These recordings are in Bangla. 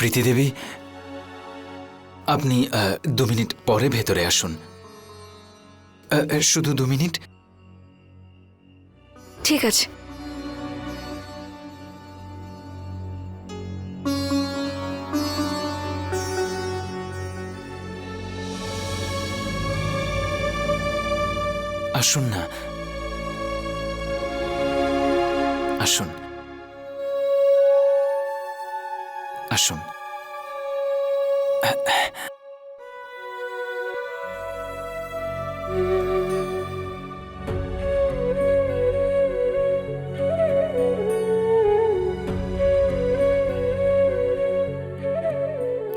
প্রীতি দেবী আপনি দু মিনিট পরে ভেতরে আসুন। শুধু দু মিনিট। ঠিক আছে। আসুন না। আসুন। আসুন।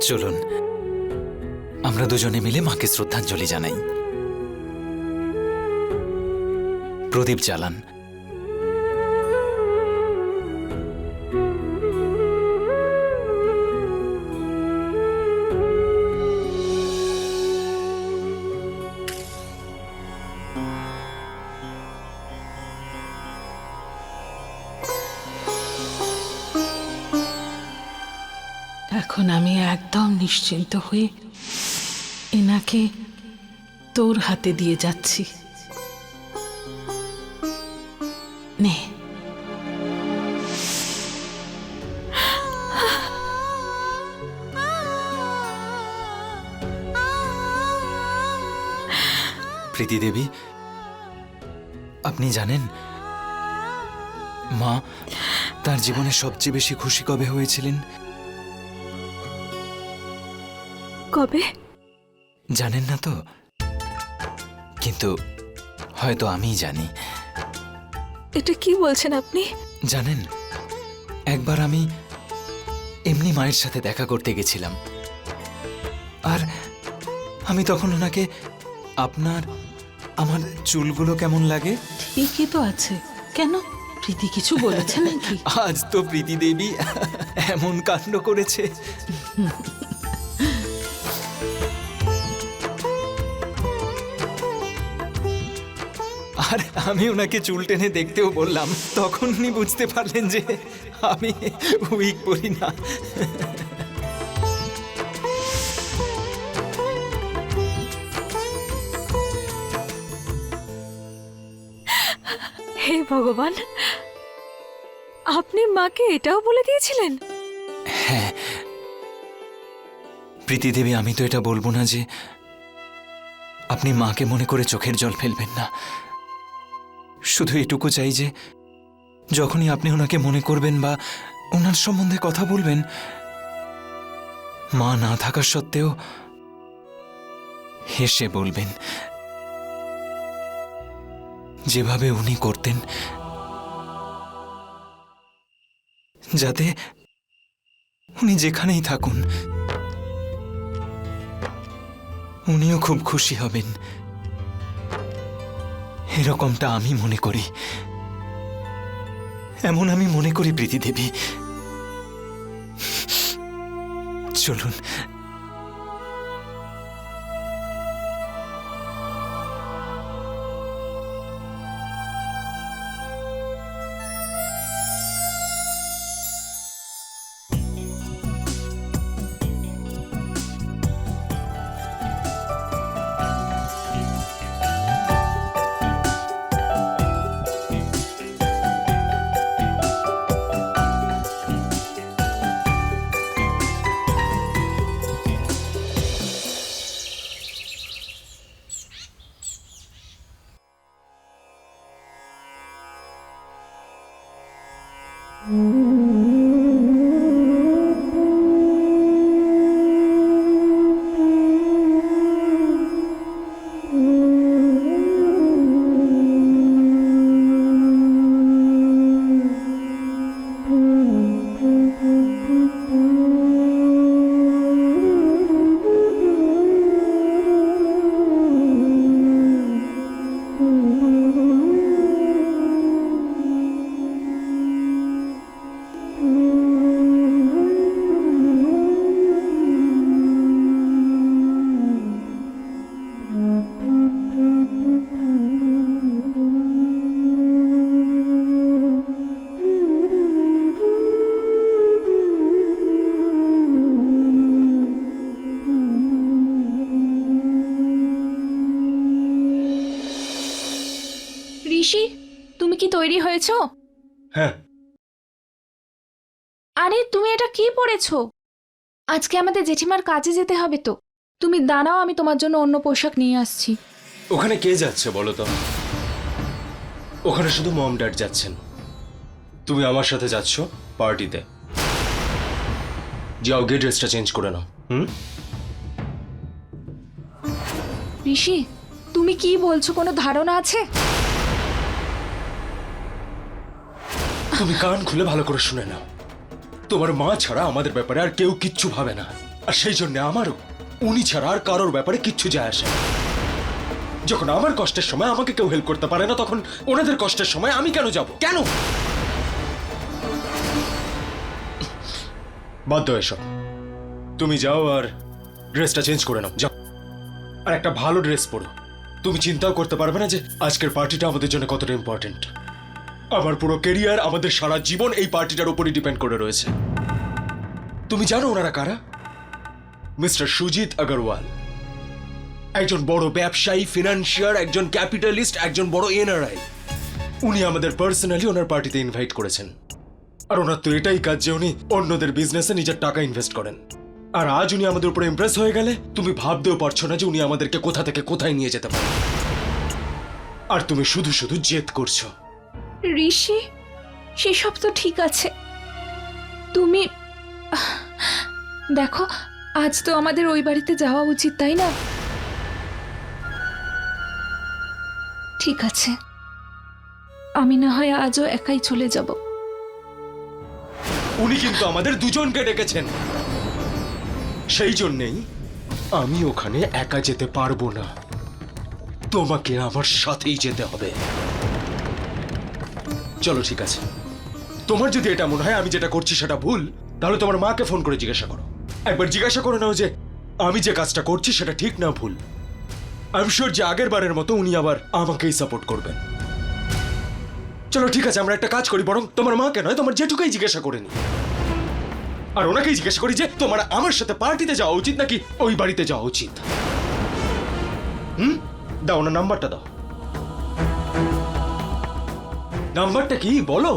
চলুন। আমরা দুজনে মিলে মাকে শ্রদ্ধাঞ্জলি জানাই। প্রদীপ জ্বালান। নিশ্চিন্ত হয়ে এনাকে তোর হাতে দিয়ে যাচ্ছি। নে। প্রীতি দেবী, আপনি জানেন, মা তার জীবনে সবচেয়ে বেশি খুশি কবে হয়েছিলেন? কবে? জানেন না তো। কিন্তু হয়তো আমিই জানি। এটা কি বলছেন আপনি? জানেন একবার আমি এমনি মায়ের সাথে দেখা করতে গেছিলাম। আর আমি তখন ওনাকে আপনার আমার চুলগুলো কেমন লাগে? ঠিকই তো আছে। কেন? প্রীতি কিছু বলেছে নাকি? আজ তো প্রীতি দেবী এমন কাণ্ড করেছে। আর আমি ওনাকে চুল টেনে দেখতেও বললাম তখন উনি বুঝতে পারলেন যে আমি উইক পরি না। হে ভগবান আপনি মাকে এটাও বলে দিয়েছিলেন? হ্যাঁ। প্রীতি দেবী আমি তো এটা বলব না যে আপনি মাকে মনে করে চোখের জল ফেলবেন না। শুধু এটুকু চাই যে, যখনই আপনি ওনাকে মনে করবেন বা ওনার সম্বন্ধে কথা বলবেন, মা না থাকা সত্ত্বেও হেসে বলবেন, যেভাবে উনি করতেন, যাতে উনি যেখানেই থাকুন, উনিও খুব খুশি হবেন। এরকমটা আমি মনে করি। এমন আমি মনে করি প্রীতি দেবী চলুন। এটা কি পরেছো আজকে আমাদের জেঠিমার কাজে যেতে হবে তো। তুমি দাঁড়াও আমি তোমার জন্য অন্য পোশাক নিয়ে আসছি। ওখানে কে যাচ্ছে বলো তো? ওখানে শুধু মম ড্যাড যাচ্ছেন। তুমি আমার সাথে যাচ্ছ পার্টিতে। যাও গিয়ে ড্রেসটা চেঞ্জ করে নাও। হুম? ঋষি তুমি কি বলছো? কোনো ধারণা আছে? তুমি কান খুলে ভালো করে শুনে নাও। তোমার মা ছাড়া আমাদের ব্যাপারে আর কেউ কিচ্ছু ভাবে না। আর সেই জন্য আমারও, উনি ছাড়া আর কারোর ব্যাপারে কিচ্ছু যায় আসে। যখন আমার কষ্টের সময় আমাকে কেউ হেল্প করতে পারে না, তখন ওনাদের কষ্টের সময় আমি কেন যাব? কেন? বাধ্য এসব তুমি যাও আর ড্রেসটা চেঞ্জ করে নাও। যাও। আর একটা ভালো ড্রেস পরো। তুমি চিন্তাও করতে পারবে না যে আজকের পার্টিটা আমাদের জন্য কতটা ইম্পর্টেন্ট আমার পুরো কেরিয়ার আমাদের সারা জীবন এই পার্টিটার উপরই ডিপেন্ড করে রয়েছে। তুমি জানো ওনারা কারা? মিস্টার সুজিত আগরওয়াল। একজন বড় ব্যবসায়ী ফিনান্সিয়ার একজন ক্যাপিটালিস্ট একজন বড় এনআরআই উনি আমাদের পার্সোনালি ওনার পার্টিতে ইনভাইট করেছেন। আর ওনার তো এটাই কাজ যে উনি অন্যদের বিজনেসে নিজের টাকা ইনভেস্ট করেন। আর আজ উনি আমাদের উপরে ইমপ্রেস হয়ে গেলে, তুমি ভাবতেও পারছ না যে উনি আমাদেরকে কোথা থেকে কোথায় নিয়ে যেতে পারেন। আর তুমি শুধু শুধু জেদ করছ। ঋষি? সেসব তো ঠিক আছে। তুমি, দেখো, আজ তো আমাদের ওই বাড়িতে যাওয়া উচিত, তাই না? ঠিক আছে। আমি না হয় আজও একাই চলে যাব। উনি কিন্তু আমাদের দুজনকে ডেকেছেন। সেই জন্যেই আমি ওখানে একা যেতে পারব না। তোমাকে আমার সাথেই যেতে হবে। চলো, ঠিক আছে। তোমার যদি এটা মনে হয় আমি যেটা করছি সেটা ভুল, তাহলে তোমার মাকে ফোন করে জিজ্ঞাসা করো। একবার জিজ্ঞাসা করে নাও যে, আমি যে কাজটা করছি সেটা ঠিক না ভুল। আমি শিওর যে আগের বারের মতো উনি আবার আমাকেই সাপোর্ট করবেন। চলো, ঠিক আছে, আমরা একটা কাজ করি, বরং তোমার মাকে নয়, তোমার জেঠুকেই জিজ্ঞাসা করে নি। আর ওনাকেই জিজ্ঞাসা করি যে, তোমার আমার সাথে পার্টিতে যাওয়া উচিত নাকি ওই বাড়িতে যাওয়া উচিত? হুম? দাও, ওনার নাম্বারটা দাও। নাম্বারটা কি বলো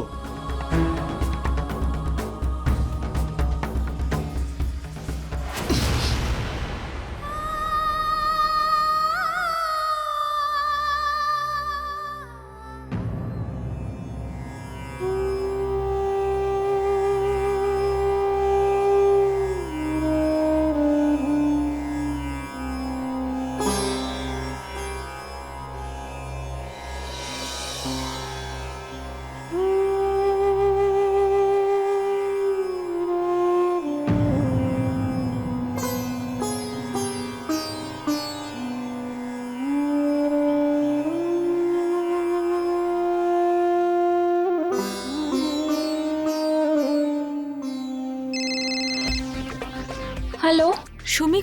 হ্যালো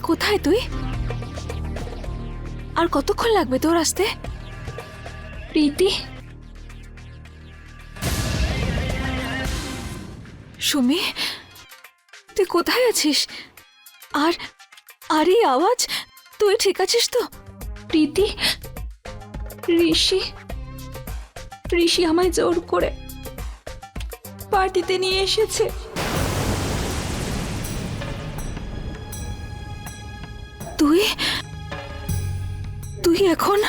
কোথায় তুই? আর কতক্ষণ লাগবে তোর আসতে? প্রীতি? সুমি তুই কোথায় আছিস? আর আর এই আওয়াজ? তুই ঠিক আছিস তো? প্রীতি? ঋষি? ঋষি আমায় জোর করে পার্টিতে নিয়ে এসেছে। তুই? তুই এখন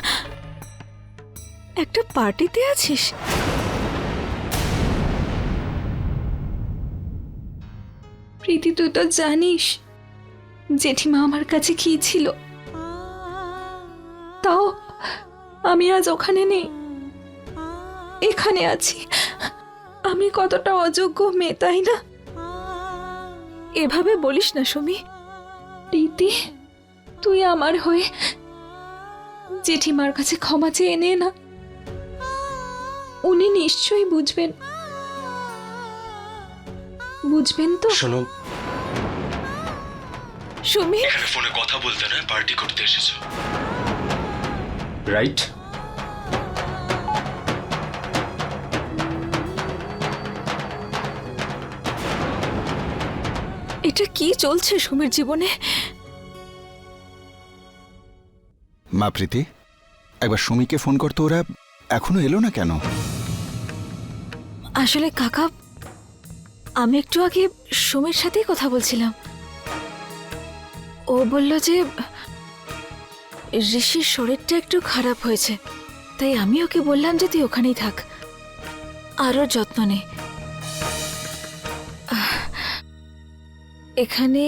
একটা পার্টিতে আছিস? প্রীতি তুই তো জানিস জেঠিমা আমার কাছে কি ছিল। তাও আমি আজ ওখানে নেই এখানে আছি। আমি কতটা অযোগ্য মেয়ে তাই না? এভাবে বলিস না সুমি। প্রীতি তুই আমার হয়ে জেঠিমার কাছে ক্ষমা চেয়ে নে না। উনি নিশ্চয়ই বুঝবেন। বুঝবেন তো? শোনো। সুমি এখানে ফোনে কথা বলতে না পার্টি করতে এসেছ। রাইট এটা কি চলছে সুমির জীবনে? মা প্রীতি একবার সুমিকে ফোন করতো ওরা এখনও এলো না কেন? আসলে কাকা আমি একটু আগে সুমির সাথেই কথা বলছিলাম। ও বলল যে ঋষির শরীরটা একটু খারাপ হয়েছে তাই আমি ওকে বললাম যে তুই ওখানেই থাক। আরও যত্ন নে। এখানে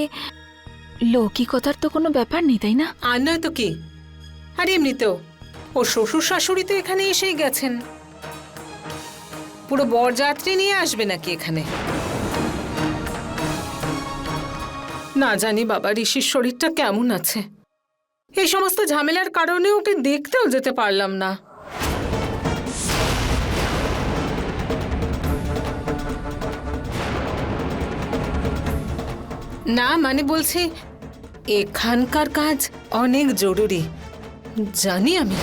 লৌকিকতার তো কোনো ব্যাপার নেই তাই না? আর নয় তো কি? আর এমনিতেও, ও শ্বশুর শাশুড়ি তো এখানে এসেই গেছেন। পুরো বরযাত্রী নিয়ে আসবে নাকি এখানে? না জানি বাবা, ঋষির শরীরটা কেমন আছে। এই সমস্ত ঝামেলার কারণে ওকে দেখতেও যেতে পারলাম না। না মানে বলছি, এখানকার কাজ অনেক জরুরি। জানি আমি।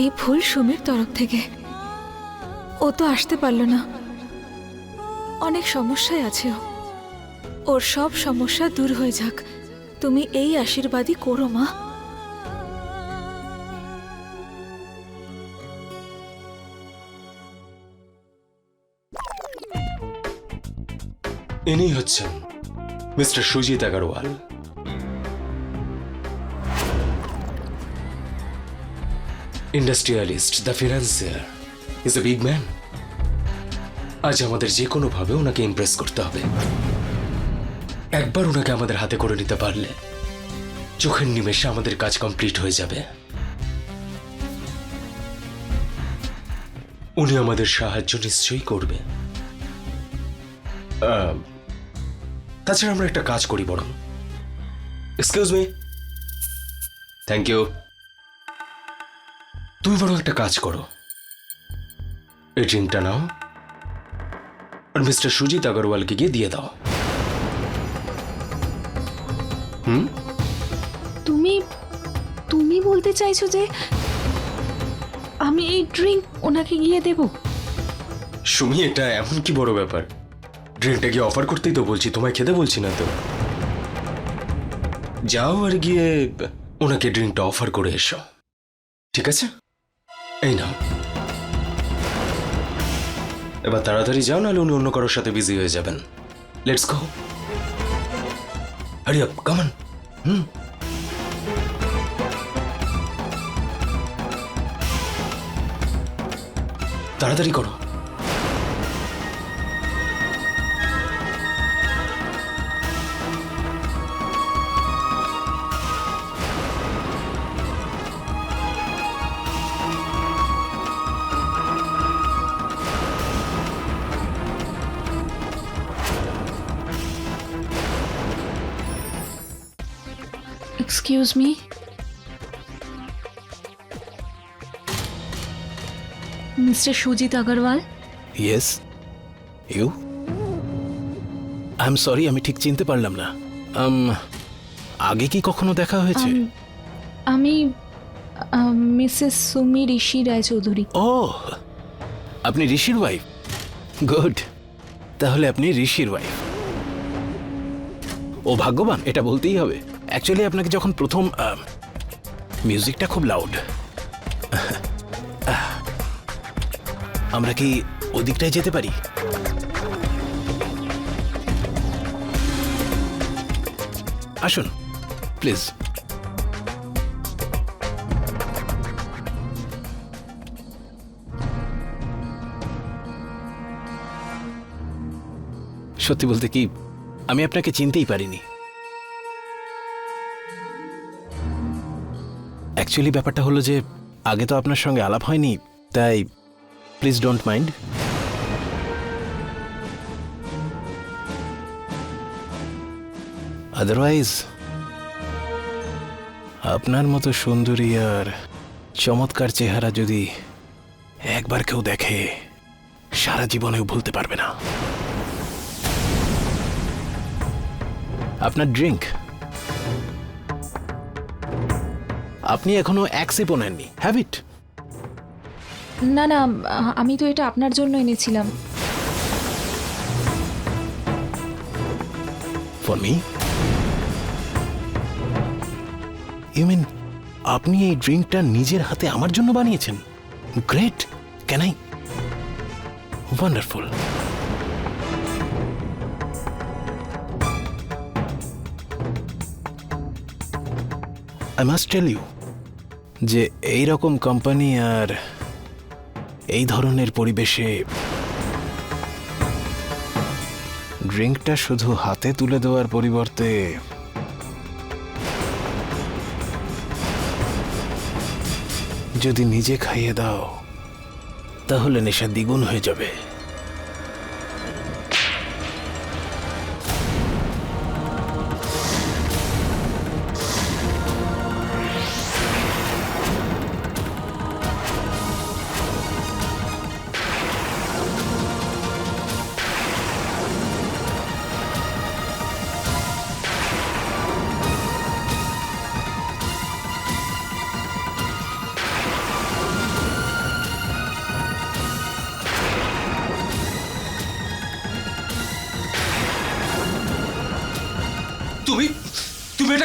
এই ফুল সুমির তরফ থেকে। ও তো আসতে পারল না। অনেক সমস্যায় আছে ওর সব সমস্যা দূর হয়ে যাক। তুমি এই আশীর্বাদই করো, মা। ইনি হচ্ছেন Mr Sujit Agarwal. Industrialist the financier is a big man আজ আমাদের যে কোনোভাবে ওনাকে ইমপ্রেস করতে হবে। একবার ওনাকে আমাদের হাতে করে নিতে পারলে চোখের নিমেষে আমাদের কাজ কমপ্লিট হয়ে যাবে। উনি আমাদের সাহায্য নিশ্চয়ই করবে। তাছাড়া আমরা একটা কাজ করি বরং। এক্সকিউজ মি থ্যাংক ইউ তুমি বরং একটা কাজ করো। এই ড্রিঙ্কটা নাও আর মিস্টার সুজিত আগরওয়ালকে গিয়ে দিয়ে দাও। হুম? তুমি তুমি বলতে চাইছো যে আমি এই ড্রিঙ্ক ওনাকে গিয়ে দেব? সুমি এটা এমন কি বড় ব্যাপার? ড্রিঙ্কটা গিয়ে অফার করতেই তো বলছি তোমায় খেতে বলছি না তো। যাও আর গিয়ে ওনাকে ড্রিঙ্কটা অফার করে এসো। ঠিক আছে? এই না এবার তাড়াতাড়ি যাও, নাহলে উনি অন্য কারোর সাথে বিজি হয়ে যাবেন। লেটস গো হারি আপ কামান হুম। তাড়াতাড়ি করো। Excuse me Mr Sujit Agarwal yes you I am sorry আমি ঠিক চিনতে পারলাম না। Um, আগে কি কখনো দেখা হয়েছে? আমি মিসেস সুমি ঋষি রায়চৌধুরী ও আপনি ঋষির ওয়াইফ গুড তাহলে আপনি ঋষির ওয়াইফ ও ভাগ্যবান এটা বলতেই হবে। অ্যাকচুয়ালি আপনাকে যখন প্রথম মিউজিকটা খুব লাউড আমরা কি ওদিকটায় যেতে পারি? আসুন প্লিজ সত্যি বলতে কি, আমি আপনাকে চিনতেই পারিনি। অ্যাকচুয়ালি ব্যাপারটা হলো যে, আগে তো আপনার সঙ্গে আলাপ হয়নি, তাই প্লিজ ডোন্ট মাইন্ড আদারওয়াইজ আপনার মতো সুন্দরী আর চমৎকার চেহারা যদি একবার কেউ দেখে, সারা জীবনেও ভুলতে পারবে না। আপনার ড্রিঙ্ক আপনি এখনও এক সিপও নেননি। হ্যাবিট না না আমি তো এটা আপনার জন্য এনেছিলাম। ফর মি ইউ মিন আপনি এই ড্রিঙ্কটা নিজের হাতে আমার জন্য বানিয়েছেন? Great can I wonderful I must tell you যে এই রকম কোম্পানি আর এই ধরনের পরিবেশে ড্রিঙ্কটা শুধু হাতে তুলে দেওয়ার পরিবর্তে যদি নিজে খাইয়ে দাও, তাহলে নেশা দ্বিগুণ হয়ে যাবে।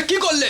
কি করলে?